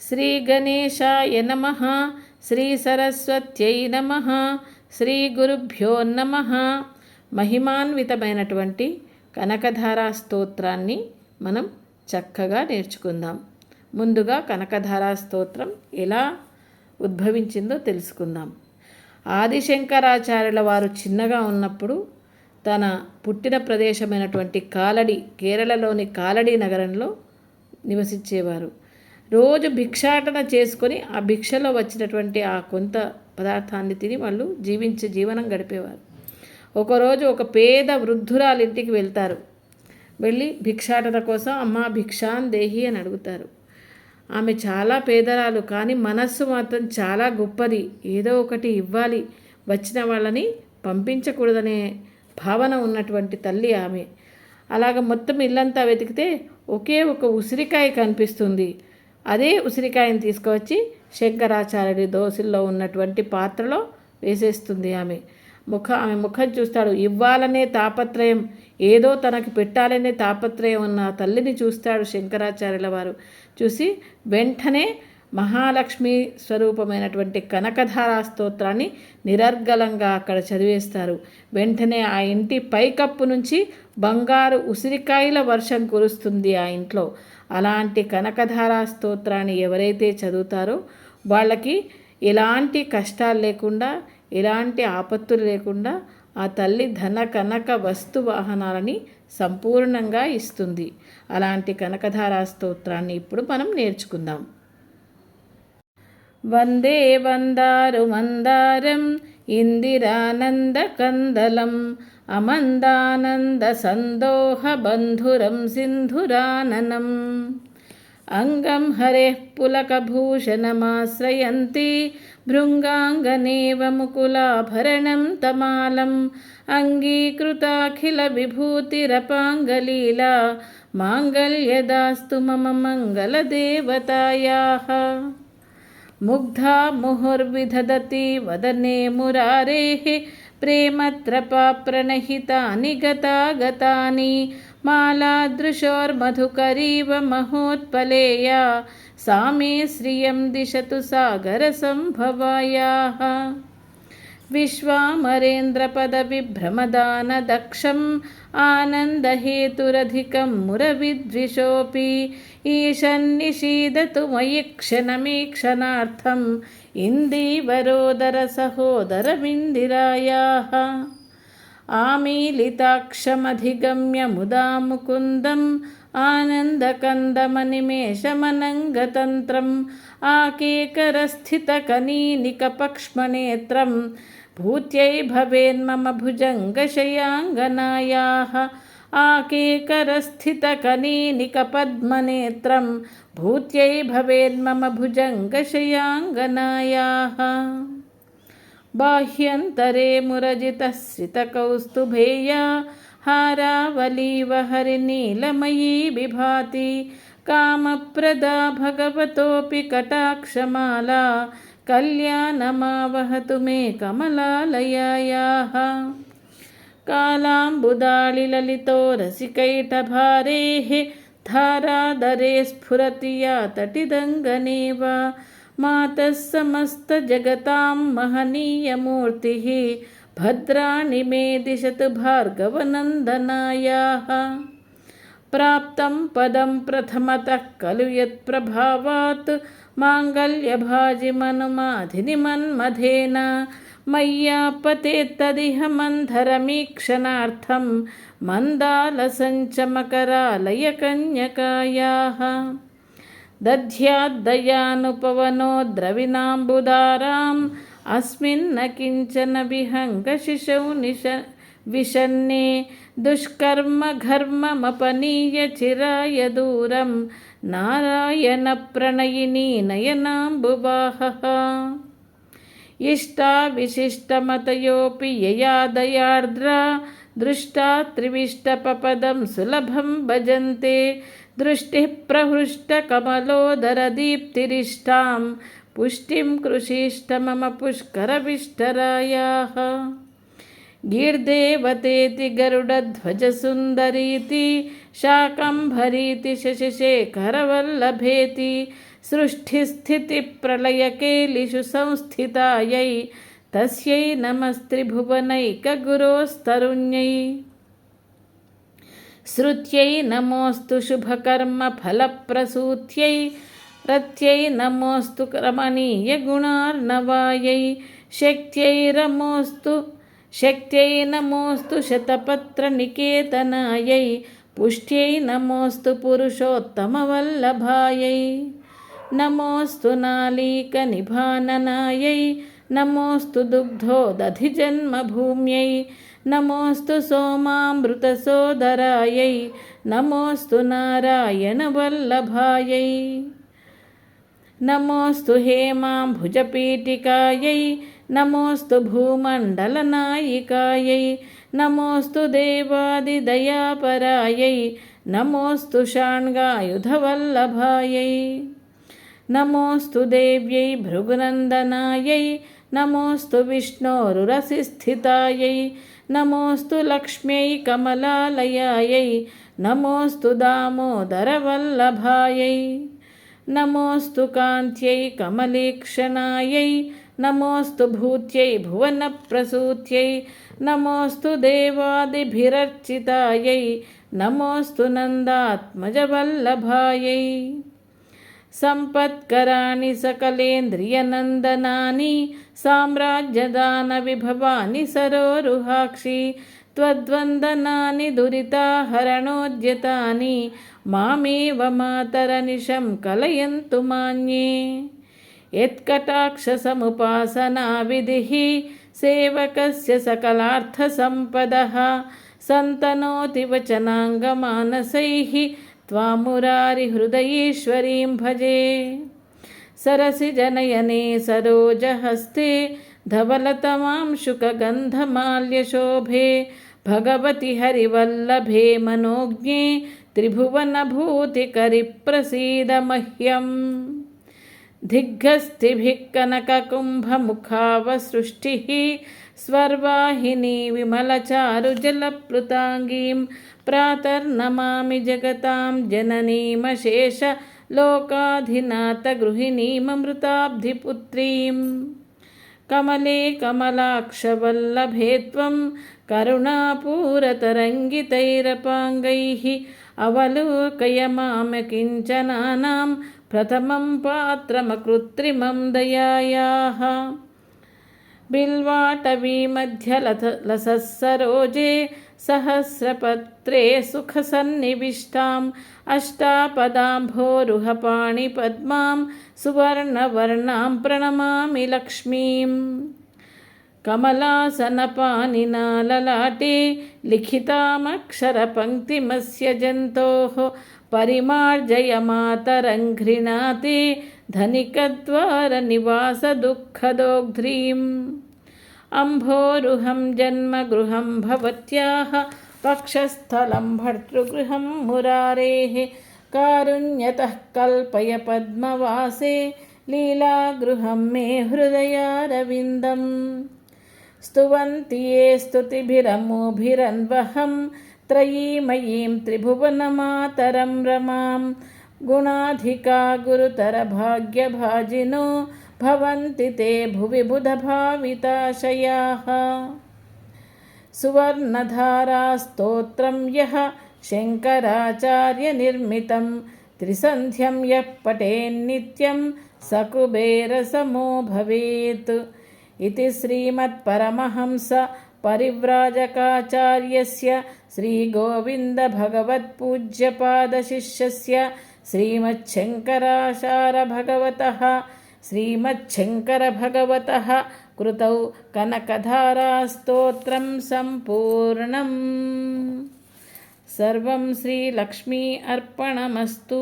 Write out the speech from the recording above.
శ్రీ గణేశాయ నమ. శ్రీ సరస్వత్యై నమ. శ్రీ గురుభ్యో నమ. మహిమాన్వితమైనటువంటి కనకధారా స్తోత్రాన్ని మనం చక్కగా నేర్చుకుందాం. ముందుగా కనకధారా స్తోత్రం ఎలా ఉద్భవించిందో తెలుసుకుందాం. ఆదిశంకరాచార్యుల వారు చిన్నగా ఉన్నప్పుడు తన పుట్టిన ప్రదేశమైనటువంటి కాలడి కేరళలోని కాలడి నగరంలో నివసించేవారు. రోజు భిక్షాటన చేసుకొని ఆ భిక్షలో వచ్చినటువంటి ఆ కొంత పదార్థాన్ని తిని వాళ్ళు జీవించే జీవనం గడిపేవారు. ఒకరోజు ఒక పేద వృద్ధురాలి ఇంటికి వెళ్తారు. వెళ్ళి భిక్షాటన కోసం అమ్మ భిక్షాన్ దేహి అని అడుగుతారు. ఆమె చాలా పేదరాలు కానీ మనస్సు మాత్రం చాలా గొప్పది. ఏదో ఒకటి ఇవ్వాలి. వచ్చిన వాళ్ళని పంపించకూడదనే భావన ఉన్నటువంటి తల్లి ఆమె. అలాగ మొత్తం ఇల్లంతా వెతికితే ఒకే ఒక ఉసిరికాయ కనిపిస్తుంది. అదే ఉసిరికాయని తీసుకువచ్చి శంకరాచార్యుడి దోశల్లో ఉన్నటువంటి పాత్రలో వేసేస్తుంది ఆమె. ముఖ ఆమె ముఖం చూస్తాడు. ఇవ్వాలనే తాపత్రయం ఏదో తనకి పెట్టాలనే తాపత్రయం ఉన్న తల్లిని చూస్తాడు శంకరాచార్యుల వారు. చూసి వెంటనే మహాలక్ష్మి స్వరూపమైనటువంటి కనకధారా స్తోత్రాన్ని నిరర్గలంగా అక్కడ చదివేస్తారు. వెంటనే ఆ ఇంటి పైకప్పు నుంచి బంగారు ఉసిరికాయల వర్షం కురుస్తుంది ఆ ఇంట్లో. అలాంటి కనకధారా స్తోత్రాన్ని ఎవరైతే చదువుతారో వాళ్ళకి ఎలాంటి కష్టాలు లేకుండా ఎలాంటి ఆపత్తులు లేకుండా ఆ తల్లి ధన కనక వస్తు వాహనాలని సంపూర్ణంగా ఇస్తుంది. అలాంటి కనకధారా స్తోత్రాన్ని ఇప్పుడు మనం నేర్చుకుందాం. వందే వందారు మందారం ఇందిరానంద కందలం సందోహ బంధురం సింధురాననం. అంగం హరేః పులకభూషణమాశ్రయంతి భృంగాంగనేవ ముకులాభరణం తమాలం. అంగీకృతాఖిల విభూతిరపాంగలీలా మాంగళ్యదాస్తు మమ మంగళదేవతాయాः. ముగ్ధా ముహుర్విదధతి प्रेमत्रपाप्रणहितानि गतागतानि मालादृशोर्मधुकरीव महोत्पलेया सा मे श्रियं दिशतु सागरसम्भवायाः। विश्वामरेन्द्रपदविभ्रमदानदक्षम् आनन्दहेतुरधिकं मुरविद्विषोऽपि ईशन्निषीदतु मयि क्षणमीक्षणार्थम् इन्दीवरोदरसहोदरमिन्दिरायाः आमीलिताक्षमधिगम्य मुदा मुकुन्दम् आनन्दकन्दमनिमेषमनङ्गतन्त्रम् आकेकरस्थितकनीनिकपक्ष्मनेत्रं भूत्यै भवेन्मम भुजङ्गशयाङ्गनायाः आकेकरस्थितकनीनिकपद्मनेत्रं भूत्यै भवेन्मम भुजङ्गशयाङ्गनायाः बाह्यन्तरे मुरजितश्रितकौस्तुभेया हारावलीव हरिनीलमयी विभाति कामप्रदा भगवतोऽपि कटाक्षमाला कल्याणमावहतु मे कमलालयायाः कालाम्बुदाळिललितो रसिकैटभारेः धारादरे स्फुरति या तटिदङ्गनेव मातः समस्तजगतां महनीयमूर्तिः भद्राणि मे दिशतु भार्गवनन्दनायाः प्राप्तं पदं प्रथमतः खलु यत्प्रभावात् माङ्गल्यभाजिमनुमाधिनिमन्मथेन मय्यापतेत्तदिह मन्धरमीक्षणार्थं मन्दालसञ्चमकरालयकन्यकायाः दध्याद्दयानुपवनो द्रविणाम्बुदाराम् अस्मिन्न किञ्चन विहङ्गशिशौ निश विशन्ने दुष्कर्मघर्ममपनीय चिराय दूरं नारायणप्रणयिनी नयनाम्बुवाहः इष्टाविशिष्टमतयोऽपि यया दयार्द्रा दृष्टा त्रिविष्टपपदं सुलभं भजन्ते दृष्टिः प्रहृष्टकमलोदरदीप्तिरिष्टां पुष्टिं कृषीष्ट मम पुष्करविष्टरायाः गीर्देवतेति गरुडध्वजसुन्दरीति शाकम्भरीति शशिशेखरवल्लभेति सृष्टिस्थितिप्रलयकेलिषु संस्थितायै तस्यै नमस्त्रिभुवनैकगुरोस्तरुण्यै श्रुत्यै नमोऽस्तु शुभकर्मफलप्रसूत्यै रत्यै नमोऽस्तु रमणीयगुणार्णवायै शक्त्यैरमोऽस्तु शक्त्यै नमोऽस्तु शतपत्रनिकेतनायै पुष्ट्यै नमोऽस्तु पुरुषोत्तमवल्लभायै नमोऽस्तु नालीकनिभाननायै नमोऽस्तु दुग्धोदधिजन्मभूम्यै नमोऽस्तु सोमामृतसोदरायै नमोऽस्तु नारायणवल्लभायै నమోస్తు హేమాంభుజపీఠికాయై నమోస్తు భూమండలనాయికాయై నమోస్తు దేవాదిదయాపరాయై నమోస్తు షాణ్గాయుధవల్లభాయై. నమోస్తు దేవ్యై భృగునందనాయై నమోస్తు విష్ణోరురసిస్థితాయై నమోస్తు లక్ష్మ్యై కమలాలయాయై నమోస్తు దామోదరవల్లభాయై. नमोऽस्तु कान्त्यै कमलेक्षणायै नमोऽस्तु भूत्यै भुवनप्रसूत्यै नमोऽस्तु देवादिभिरर्चितायै नमोऽस्तु नन्दात्मजवल्लभायै सम्पत्कराणि सकलेन्द्रियनन्दनानि साम्राज्यदानविभवानि सरोरुहाक्षि त्वद्वन्दनानि दुरिताहरणोद्यतानि मामेव मातरनिशं कलयन्तु मान्ये यत्कटाक्षसमुपासनाविधिः सेवकस्य सकलार्थसम्पदः सन्तनोति वचनाङ्गमानसैः त्वामुरारिहृदयेश्वरीं भजे सरसिजनयने सरोजहस्ते धवलतमां शुकगन्धमाल्यशोभे भगवति हरिवल्लभे मनोज्ञे त्रिभुवनभूतिकरिप्रसीद मह्यम् दिग्गस्तिभिः कनककुम्भमुखावसृष्टिः स्वर्वाहिनी विमलचारुजलप्लुताङ्गीं प्रातर्नमामि जगतां जननीमशेष కమలే కమలాక్షవల్లభే త్వం కరుణాపూరతరంగితైరపాङ्गैः అవలోకయ మామకించనానాం ప్రథమం పాత్రమకృత్రిమం దయాయాः. బిల్వాటవీమధ్యలథ లసస్సరోజే सहस्रपत्रे सुखसन्निविष्टाम् अष्टापदाम्भोरुहपाणिपद्मां सुवर्णवर्णां प्रणमामि लक्ष्मीम् कमलासनपानिना ललाटे लिखितामक्षरपङ्क्तिमस्य जन्तोः परिमार्जयमातरङ्घ्रिणाते धनिकद्वारनिवासदुःखदोग्ध्रीम् अम्भोरुहं जन्मगृहं भवत्याः पक्षस्थलं भर्तृगृहं मुरारेः कारुण्यतः कल्पय पद्मवासे लीलागृहं मे हृदयारविन्दम् स्तुवन्ति ये स्तुतिभिरमोभिरन्वहं त्रयीमयीं त्रिभुवनमातरं रमां गुणाधिका गुरुतरभाग्यभाजिनो भवन्ति ते भुवि बुधभाविताशयाः। सुवर्णधारास्तोत्रं यः शङ्कराचार्यनिर्मितं, त्रिसन्ध्यं यः पठेन्नित्यं स कुबेरसमो भवेत्। इति श्रीमत्परमहंस परिव्राजकाचार्यस्य श्रीगोविन्दभगवत्पूज्यपादशिष्यस्य श्रीमच्छङ्कराचार्यभगवतः श्रीमच्छङ्करभगवतः कृतौ कनकधारास्तोत्रं सम्पूर्णम् सर्वं श्रीलक्ष्मी अर्पणमस्तु